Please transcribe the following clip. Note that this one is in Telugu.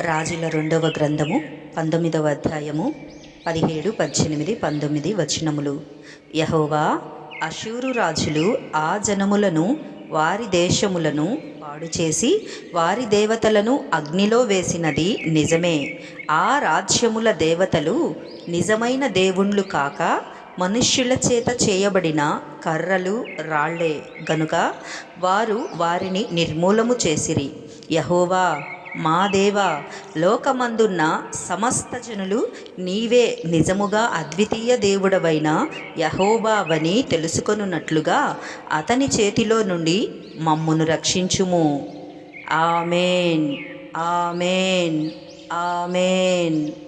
రాజుల రెండవ గ్రంథము పంతొమ్మిదవ అధ్యాయము పదిహేడు పద్దెనిమిది పంతొమ్మిది వచనములు. యహోవా అశూరు రాజులు ఆ జనములను వారి దేశములను పాడు చేసి వారి దేవతలను అగ్నిలో వేసినది నిజమే. ఆ రాజ్యముల దేవతలు నిజమైన దేవుళ్ళు కాక మనుష్యుల చేత చేయబడిన కర్రలు రాళ్ళే. గనుక వారు వారిని నిర్మూలము చేసిరి. యహోవా మా దేవా లోకమందున్న సమస్త జనులు నీవే నిజముగా అద్వితీయ దేవుడవైన యహోబావని తెలుసుకొనున్నట్లుగా అతని చేతిలో నుండి మమ్మును రక్షించుము. ఆమెన్. ఆమెన్. ఆమెన్.